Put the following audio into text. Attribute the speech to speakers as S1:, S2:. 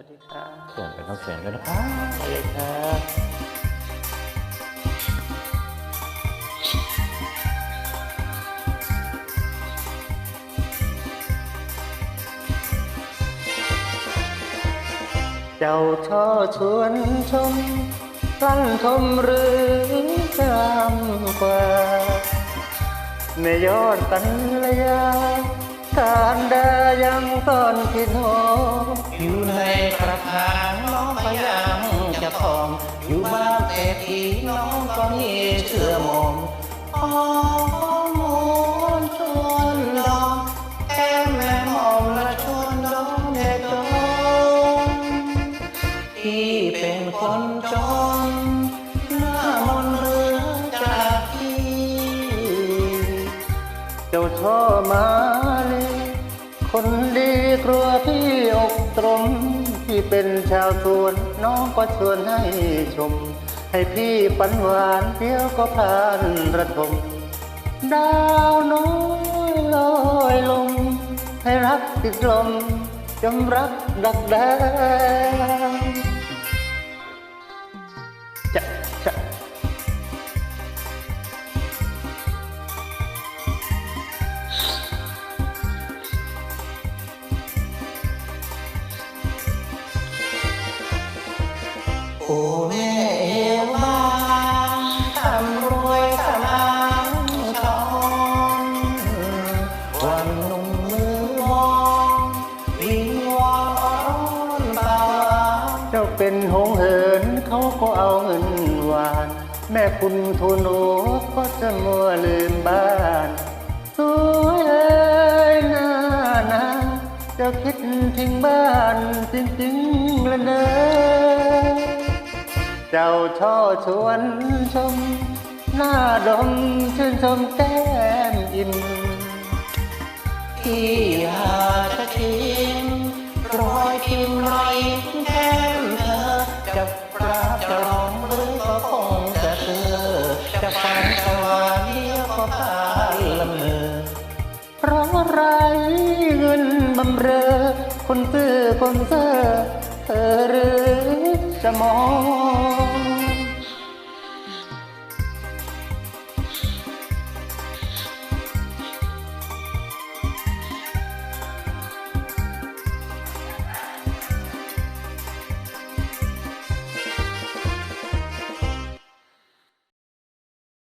S1: วัสดีครับ
S2: ส่งเป็นน้ำเสียงด้วยนะครับ
S1: สวัสดีครับเจ้าช่อชวนชมลั่นทมหรืองามกว่าในยอดกัลยาการดายังตอนที่โน
S2: อ อยู่ในกระถางน้องก็ยังจะพอง อยู่บ้านเศรษฐีน้องก็มีเชื่อมอมอ๋อมวนชวนลองแก้มแม่หอมละชวนน้องเด็กดงที่เป็นคนจนหน้ามนเรือจากพี่
S1: เจ้าช่อมาเลยคนดีกลัวพี่ ผมที่เป็นชาวสวนน้องก็ชวนให้ชม ให้พี่ปันหวานเดียวก็พานระทมดาวน้อยลอยลมให้รักติดลมจำรักดักแด
S2: แม่เอวางทำรวยสมางทองวันหนุ่มมือมองวิงวอนตา
S1: เจ้าเป็นหงเหินเขาก็เอาเงินหวาน แม่คุณทูลหัวก็จะมัวลืมบ้านสวยเอ้ยนานาเจ้าคิดทิ้งบ้านจริงๆละเนอ เจ้าช่อชวนชม หน้าดมชื่นชมแก้มอิ่ม
S2: ที่อยากจะชิมรอยพิมพ์รอยแก้มเธอจะปราบจะร้องหรือก็คงจะเชื่อจะฝันจะหวานเดียวก็พานละเมอ
S1: เพราะไรเงินบำเรอคนซื้อคนเซอ จะมอง